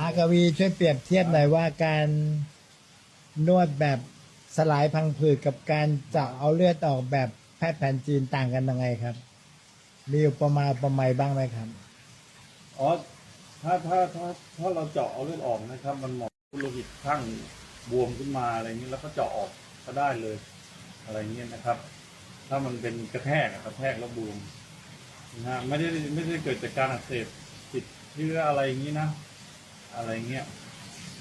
อากวีช่วยเปรียบเทียบหน่อยว่าการนวดแบบสลายพังผืดกับการเจาะเอาเลือดออกแบบแพทย์แผนจีนต่างกันยังไงครับ มีอุปมาอุปไมยบ้างไหมครับ อ๋อ ถ้าถ้าถ้าถ้าเราเจาะเอาเลือดออกนะครับ มันหมอโลหิตข้างบวมขึ้นมาอะไรอย่างนี้แล้วก็เจาะออกก็ได้เลย อะไรเงี้ยนะครับ ถ้ามันเป็นกระแทกอะกระแทกแล้วบวมนะฮะไม่ได้ไม่ได้เกิดจากการอักเสบติดเชื้ออะไรอย่างนี้นะ อะไรเงี้ย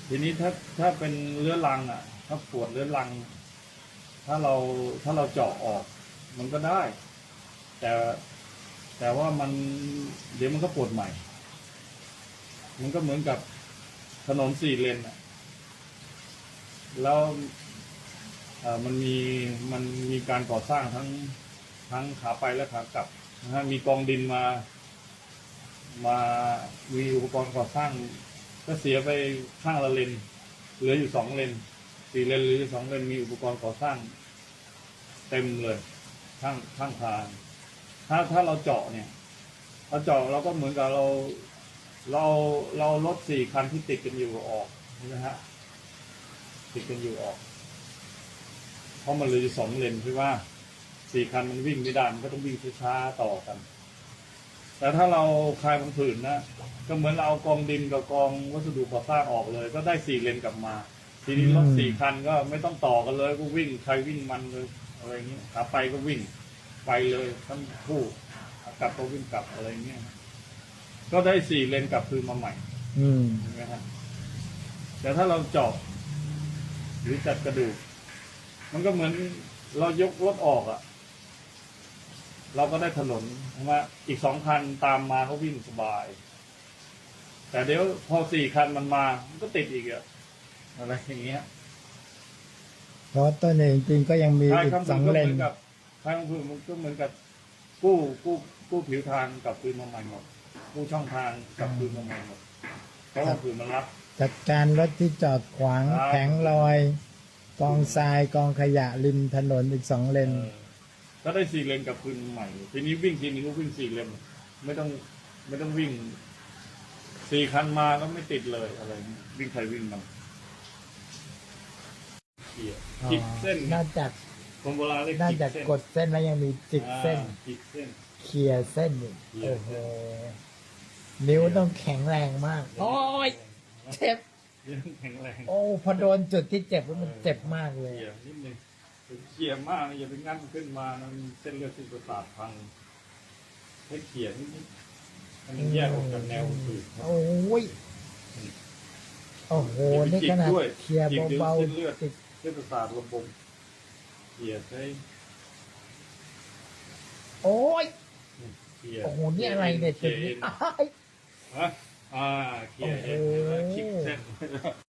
ทีนี้ถ้าถ้าเป็นเรื้อรังอะ ถ้าปวดเรื้อรัง ถ้าเราถ้าเราเจาะออก มันก็ได้ แต่แต่ว่ามันเดี๋ยวมันก็ปวดใหม่ มันก็เหมือนกับถนนสี่เลนอะ แล้วมันมีมันมีการก่อสร้างทั้งทั้งขาไปและขากลับนะฮะมีกองดินมา มามีอุปกรณ์ก่อสร้าง ก็เสียไปข้างละเลน เหลืออยู่สองเลน สี่เลนเหลืออยู่สองเลนมีอุปกรณ์ก่อสร้าง เต็มเลยข้างข้างทาง ถ้าถ้าเราเจาะเนี่ยเราเจาะเราก็เหมือนกับเรา เราเรารถสี่คันที่ติดกันอยู่ออกใช่ไหมฮะติดกันอยู่ออก เพราะมันเหลืออยู่สองเลนใช่ไหมสี่คันมันวิ่งไม่ได้มันก็ต้องวิ่งช้าๆต่อกัน แต่ถ้าเราคลายพังผืดนะ ก็เหมือนเราเอากองดินกับกองวัสดุก่อสร้างออกเลย ก็ได้สี่เลนกลับมา ทีนี้รถอืมสี่คันก็ไม่ต้องต่อกันเลยก็วิ่งใครวิ่งมันเลยอะไรอย่างเงี้ยขาไปก็วิ่งไปเลยทั้งคู่ขากลับก็วิ่งกลับอะไรอย่างเงี้ยก็ได้สี่เลนกลับคืนมาใหม่ อืมใช่ไหมฮะแต่ถ้าเราเจาะหรือจัดกระดูก มันก็เหมือนเรายกรถออกอะเราก็ได้ถนนใช่ไหมอีกสองคันตามมาเขาวิ่งสบาย แต่เดี๋ยวพอสี่คันมันมามันก็ติดอีกอะอะไรอย่างเงี้ยเพราะต้นเองจริงๆก็ยังมีใช่อีกครับสมัอนงก็เลเหนมือนกับทางคือมันก็เหมือนกับกู้กู้กู้ผิวทางกลับคืนมาใหม่หมดกู้ช่องทางกลับคืนมาใหม่หมดเพราะว่าคือมันรับ จัดการรถที่จอดขวางครับ แผงลอย กองทรายกองขยะริมถนนอีกสองเลน เออก็ได้สี่เลนกลับคืนใหม่ ทีนี้วิ่งทีนึงก็วิ่งสี่เลนไม่ต้องไม่ต้องวิ่ง สี่คันมาก็ไม่ติดเลยอะไรเงี้ยวิ่งใครวิ่งมันเขี่ยจิกเส้นนอกจากคนโบราณเรียกนอกจิกจากเส้นกดเส้นแล้วยังมีจิกเส้น อ่าจิกเส้น เคลียร์เส้นอีกเคลียโอ้ร์โหเส้น นิ้วต้องแข็งแรงมาก โอ้ยเจ็บยังแข็งแรงโอ้พอโดนจุดที่เจ็บแล้วมันเจ็บมากเลย เขี่ยนิดนึงเขี่ยมากนะอย่าไปงัดมันขึ้นมานะมันเส้นเลือดที่ประสาทพังให้เขี่ยนิดๆให้ มันแยกออกจากแนวผืดครับโอ้ยโอ้โหนี่ขนาดจิกด้วยเคลียร์จิกเดี๋ยวเบาเส้นเลือดๆจิกเส้นประสาทระบบเขี่ยใช้โอ้ยเขี่ยโอ้โหนี่อะไรเนี่ยจุดเขี่นี้เอ็นอ้ายฮะอ่าเขี่ยเอ็นโอ้โหคลิกเส้น